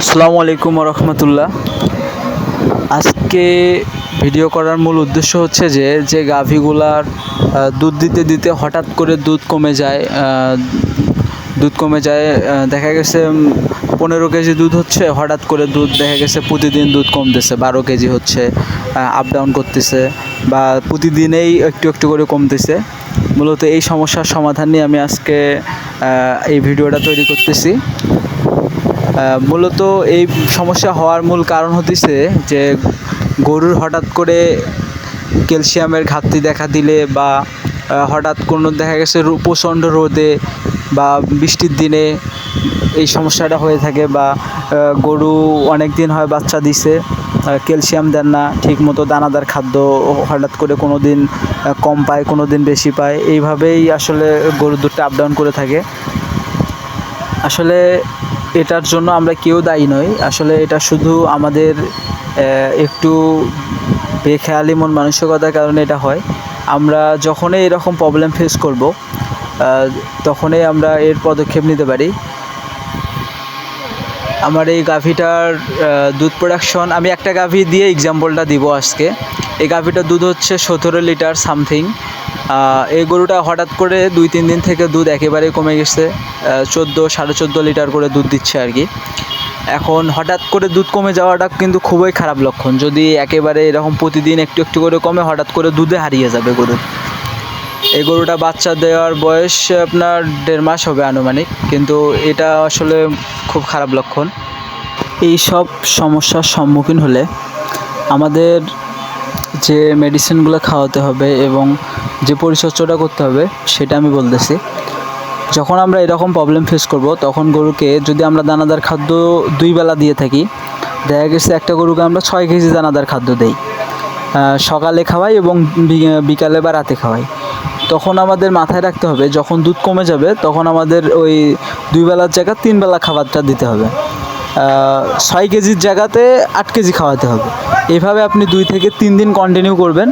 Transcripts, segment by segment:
আসসালামু আলাইকুম রহমতুল্লাহ আজকে ভিডিও করার মূল উদ্দেশ্য হচ্ছে যে যে গাভীগুলার দুধ দিতে দিতে হঠাৎ করে দুধ কমে যায় দুধ কমে যায় দেখা গেছে পনেরো কেজি দুধ হচ্ছে, হঠাৎ করে দুধ দেখা গেছে প্রতিদিন দুধ কমতেছে, বারো কেজি হচ্ছে আপ ডাউন করতেছে, বা প্রতিদিনেই একটু একটু করে কমতেছে। মূলত এই সমস্যার সমাধান নিয়ে আমি আজকে এই ভিডিওটা তৈরি করতেছি। মূলত এই সমস্যা হওয়ার মূল কারণ হতেছে যে গরুর হঠাৎ করে ক্যালসিয়ামের ঘাটতি দেখা দিলে বা হঠাৎ কোনো দেখা গেছে প্রচণ্ড রোদে বা বৃষ্টির দিনে এই সমস্যাটা হয়ে থাকে বা গরু অনেক দিন হয় বাচ্চা দিছে ক্যালসিয়াম দেন না, ঠিকমতো দানাদার খাদ্য হঠাৎ করে কোনো দিন কম পায় কোনো দিন বেশি পায়, এইভাবেই আসলে গরুর দুধটা আপ ডাউন করে থাকে। আসলে এটার জন্য আমরা কেউ দায়ী নই। আসলে এটা শুধু আমাদের একটু বেখেয়ালি মন মানসিকতার কারণে এটা হয়। আমরা যখনই এরকম প্রবলেম ফেস করব তখনই আমরা এর পদক্ষেপ নিতে পারি। আমার এই গাভীটার দুধ প্রোডাকশন আমি একটা গাভী দিয়ে এক্সাম্পলটা দিব আজকে। এই গাভীটার দুধ হচ্ছে সতেরো লিটার সামথিং এই গরুটা হঠাৎ করে দুই, তিন দিন থেকে দুধ একেবারেই কমে গেছে চোদ্দ, সাড়ে চোদ্দ লিটার করে দুধ দিচ্ছে আর কি। এখন হঠাৎ করে দুধ কমে যাওয়াটা কিন্তু খুবই খারাপ লক্ষণ। যদি একেবারে এরকম প্রতিদিন একটু একটু করে কমে, হঠাৎ করে দুধে হারিয়ে যাবে গরুর এই গরুটা বাচ্চা দেওয়ার বয়স আপনার দেড় মাস হবে আনুমানিক, কিন্তু এটা আসলে খুব খারাপ লক্ষণ। এই সব সমস্যার সম্মুখীন হলে আমাদের যে মেডিসিনগুলো খাওয়াতে হবে এবং যে পরিচর্যাটা করতে হবে, সেটা আমি বলতেছি। যখন আমরা এরকম প্রবলেম ফেস করব, তখন গরুকে যদি আমরা দানাদার খাদ্য দুই বেলা দিয়ে থাকি, দেখা গেছে একটা গরুকে আমরা ছয় কেজি দানাদার খাদ্য দেই। সকালে খাওয়াই এবং বিকালে বা রাতে খাওয়াই। তখন আমাদের মাথায় রাখতে হবে, যখন দুধ কমে যাবে, তখন আমাদের ওই দুই বেলার জায়গা তিন বেলা খাবারটা দিতে হবে। ছয় কেজির জায়গাতে আট কেজি খাওয়াতে হবে। এভাবে আপনি দুই থেকে তিন দিন কন্টিনিউ করবেন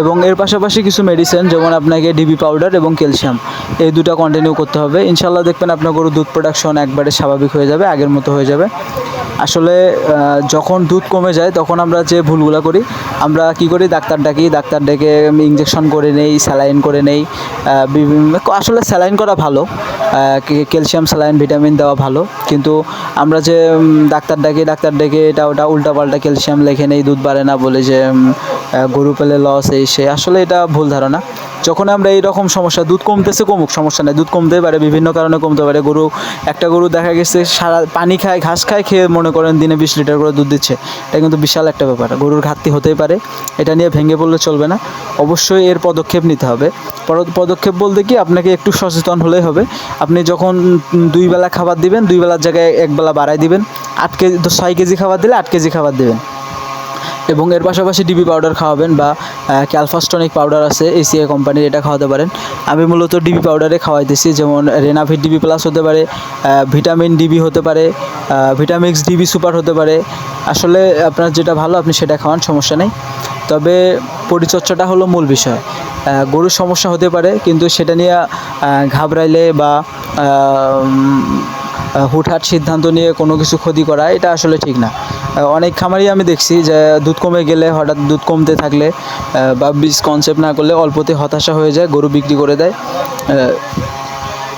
এবং এর পাশাপাশি কিছু মেডিসিন যেমন আপনাকে ডিবি পাউডার এবং ক্যালসিয়াম এই দুটো কন্টিনিউ করতে হবে। ইনশাল্লাহ দেখবেন আপনার গরুর দুধ প্রোডাকশন একবারে স্বাভাবিক হয়ে যাবে, আগের মতো হয়ে যাবে। আসলে যখন দুধ কমে যায়, তখন আমরা যে ভুলগুলো করি, আমরা কি করি? ডাক্তার ডাকি, ডাক্তার ডেকে ইঞ্জেকশন করে নেই স্যালাইন করে নেই আসলে স্যালাইন করা ভালো ক্যালসিয়াম স্যালাইন ভিটামিন দেওয়া ভালো, কিন্তু আমরা যে ডাক্তার ডাকি, ডাক্তার ডেকে এটা, ওটা উল্টাপাল্টা ক্যালসিয়াম লেখে নেই, দুধ বাড়ে না বলে যে গরু পেলে লস এই সে, আসলে এটা ভুল ধারণা। যখন আমরা এই রকম সমস্যা, দুধ কমতেছে কমুক, সমস্যা নেই। দুধ কমতেই পারে, বিভিন্ন কারণে কমতে পারে। গরু, একটা গরু দেখা গেছে, সারা পানি খায়, ঘাস খায়, খেয়ে মনে করেন দিনে বিশ লিটার করে দুধ দিচ্ছে। এটা কিন্তু বিশাল একটা ব্যাপার। গরুর ঘাটতি হতেই পারে। এটা নিয়ে ভেঙে পড়লে চলবে না। অবশ্যই এর পদক্ষেপ নিতে হবে। পদক্ষেপ বলতে কি, আপনাকে একটু সচেতন হলেই হবে। আপনি যখন দুই বেলা খাবার দিবেন, দুই বেলার জায়গায় এক বেলা বাড়াই দিবেন। আট কেজি ছয় কেজি খাবার দিলে আট কেজি খাবার দেবেন। এবং এর পাশাপাশি ডিবি পাউডার খাওয়াবেন বা ক্যালফাস্টনিক পাউডার আছে এসিআই কোম্পানির এটা খাওয়াতে পারেন। আমি মূলত ডিবি পাউডারে খাওয়াইতেছি, যেমন রেনাভিট ডিবি প্লাস হতে পারে ভিটামিন ডিবি হতে পারে ভিটামিক্স ডিবি সুপার হতে পারে। আসলে আপনার যেটা ভালো, আপনি সেটা খাওয়ান, সমস্যা নেই। তবে পরিচর্চাটা হলো মূল বিষয়। গরুর সমস্যা হতে পারে, কিন্তু সেটা নিয়ে ঘাবড়াইলে বা হুটহাট সিদ্ধান্ত নিয়ে কোনো কিছু ক্ষতি করা, এটা আসলে ঠিক না। অনেক খামারই আমি দেখছি যে দুধ কমে গেলে, হঠাৎ দুধ কমতে থাকলে বা বীজ কনসেপ্ট না করলে অল্পতে হতাশা হয়ে যায়, গরু বিক্রি করে দেয়।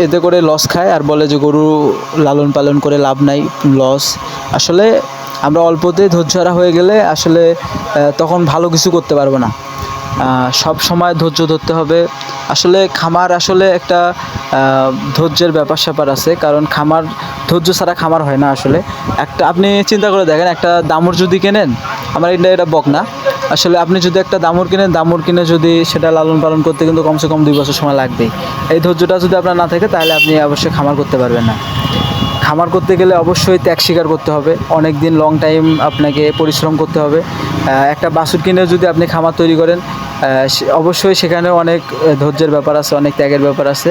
এতে করে লস খায় আর বলে যে গরু লালন পালন করে লাভ নাই লস আসলে আমরা অল্পতে ধৈর্যহারা হয়ে গেলে আসলে তখন ভালো কিছু করতে পারব না। সব সময় ধৈর্য ধরতে হবে। আসলে খামার আসলে একটা ধৈর্যের ব্যাপার স্যাপার আছে, কারণ খামার ধৈর্য ছাড়া খামার হয় না আসলে। একটা আপনি চিন্তা করে দেখেন, একটা দামুর যদি কেনেন, আমার এটা এটা বক না। আসলে আপনি যদি একটা দামুর কিনেন, দামুর কিনে যদি সেটা লালন পালন করতে কিন্তু কমসে কম দুই বছর সময় লাগবেই। এই ধৈর্যটা যদি আপনার না থাকে, তাহলে আপনি অবশ্যই খামার করতে পারবেন না। খামার করতে গেলে অবশ্যই ত্যাগ স্বীকার করতে হবে। অনেক দিন লং টাইম আপনাকে পরিশ্রম করতে হবে। একটা বাছুর কিনে যদি আপনি খামার তৈরি করেন অবশ্যই সেখানে অনেক ধৈর্যের ব্যাপার আছে, অনেক ত্যাগের ব্যাপার আছে।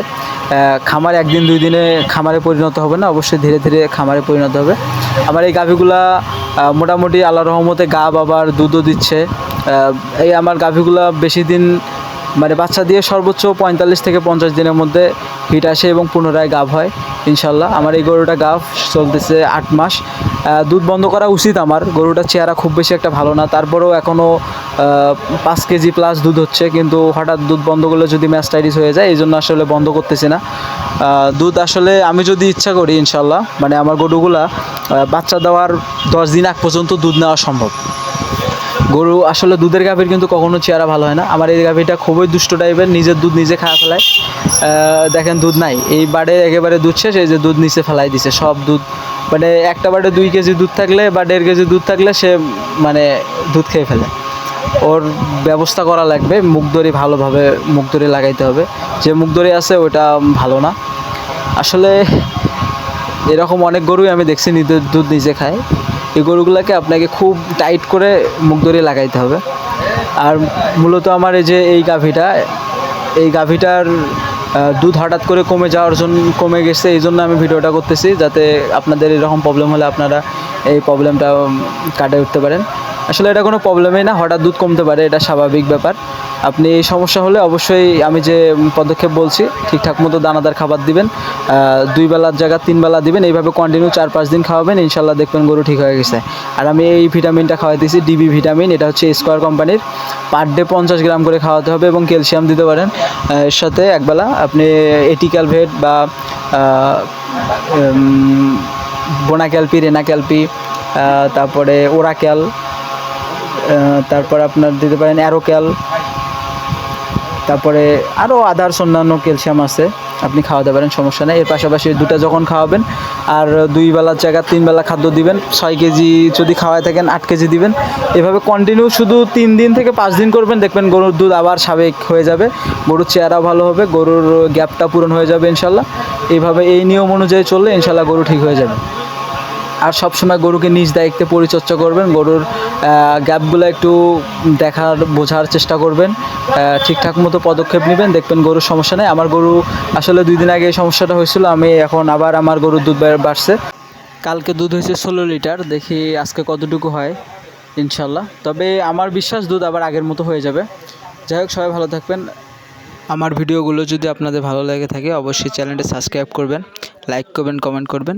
খামার একদিন, দুই দিনে খামারে পরিণত হবে না, অবশ্যই ধীরে ধীরে খামারে পরিণত হবে। আমার এই গাভীগুলা মোটামুটি আল্লাহ রহমতে গা বাবার দুধও দিচ্ছে। এই আমার গাভীগুলা বেশি দিন মানে বাচ্চা দিয়ে সর্বোচ্চ পঁয়তাল্লিশ থেকে পঞ্চাশ দিনের মধ্যে হিট আসে এবং পুনরায় গাভ হয়, ইনশাল্লাহ। আমার এই গরুটা গাভ চলতেছে আট মাস। দুধ বন্ধ করা উচিত আমার। গরুটার চেহারা খুব বেশি একটা ভালো না। তারপরেও এখনও পাঁচ কেজি প্লাস দুধ হচ্ছে, কিন্তু হঠাৎ দুধ বন্ধ করলে যদি ম্যাস্টাইটিস হয়ে যায় এই জন্য আসলে বন্ধ করতেছি না। দুধ আসলে আমি যদি ইচ্ছা করি, ইনশাল্লাহ মানে আমার গরুগুলা বাচ্চা দেওয়ার দশ দিন আগ পর্যন্ত দুধ নেওয়া সম্ভব। গরু আসলে দুধের গাভীর কিন্তু কখনো চেহারা ভালো হয় না। আমার এই গাভীটা খুবই দুষ্ট টাইপের নিজের দুধ নিজে খাওয়া ফেলায়। দেখেন দুধ নাই। এই বাড়ে একেবারে দুধ শেষ, এই যে দুধ নিচে ফেলাই দিছে, সব দুধ। মানে একটা বাড়ে দুই কেজি দুধ থাকলে বা দেড় কেজি দুধ থাকলে সে মানে দুধ খেয়ে ফেলে। ওর ব্যবস্থা করা লাগবে মুখদড়ি ভালোভাবে মুখদড়ি লাগাইতে হবে। যে মুখদড়ি আছে ওটা ভালো না। আসলে এরকম অনেক গরুই আমি দেখছি নিজের দুধ নিজে খায়। এই গরুগুলোকে আপনাকে খুব টাইট করে মুখ ধরে লাগাইতে হবে। আর মূলত আমার এই যে এই গাভীটা, এই গাভীটার দুধ হঠাৎ করে কমে যাওয়ার জন্য, কমে গেছে, এই জন্য আমি ভিডিওটা করতেছি, যাতে আপনাদের এরকম প্রবলেম হলে আপনারা এই প্রবলেমটা কাটিয়ে উঠতে পারেন। আসলে এটা কোনো প্রবলেমই না, হঠাৎ দুধ কমতে পারে, এটা স্বাভাবিক ব্যাপার। আপনি সমস্যা হলে অবশ্যই আমি যে পদক্ষেপ বলছি, ঠিকঠাক মতো দানাদার খাবার দিবেন দুই বেলার জায়গা তিন বেলা দিবেন, এইভাবে কন্টিনিউ চার পাঁচ দিন খাওয়াবেন, ইনশাল্লাহ দেখবেন গরু ঠিক হয়ে গেছে। আর আমি এই ভিটামিনটা খাওয়াইতেছি, ডিবি ভিটামিন, এটা হচ্ছে স্কোয়ার কোম্পানির। পার ডে পঞ্চাশ গ্রাম করে খাওয়াতে হবে এবং ক্যালসিয়াম দিতে পারেন। এর সাথে একবেলা আপনি এটিক্যাল ভেট বা বোনাক্যালপি, রেনাক্যালপি তারপরে ওরাক্যাল তারপর আপনার দিতে পারেন অ্যারোক্যাল তারপরে আরও আদার্স অন্যান্য ক্যালসিয়াম আছে। আপনি খাওয়াতে পারেন, সমস্যা নেই। এর পাশাপাশি দুটো যখন খাওয়াবেন, আর দুই বেলার জায়গা, তিন বেলা খাদ্য দিবেন, ছয় কেজি যদি খাওয়ায় থাকেন, আট কেজি দিবেন। এভাবে কন্টিনিউ শুধু তিন দিন থেকে পাঁচ দিন করবেন, দেখবেন গরুর দুধ আবার স্বাভাবিক হয়ে যাবে। গরুর চেহারা ভালো হবে, গরুর গ্যাপটা পূরণ হয়ে যাবে ইনশাল্লাহ। এইভাবে এই নিয়ম অনুযায়ী চললে ইনশাল্লাহ গরু ঠিক হয়ে যাবে। আর সবসময় গরুকে নিজ দায়িত্বে পরিচর্যা করবেন, গরুর গ্যাপগুলো একটু দেখার, বোঝার চেষ্টা করবেন ঠিকঠাক মতো পদক্ষেপ নেবেন, দেখবেন গরুর সমস্যা নেই। আমার গরু আসলে দুই দিন আগে এই সমস্যাটা হয়েছিল, আমি এখন আবার আমার গরুর দুধ বাড়ছে। কালকে দুধ হয়েছে ষোলো লিটার, দেখি আজকে কতটুকু হয়, ইনশাল্লাহ। তবে আমার বিশ্বাস দুধ আবার আগের মতো হয়ে যাবে। যাই হোক, সবাই ভালো থাকবেন। আমার ভিডিওগুলো যদি আপনাদের ভালো লেগে থাকে, অবশ্যই চ্যানেলটি সাবস্ক্রাইব করবেন, লাইক করবেন, কমেন্ট করবেন।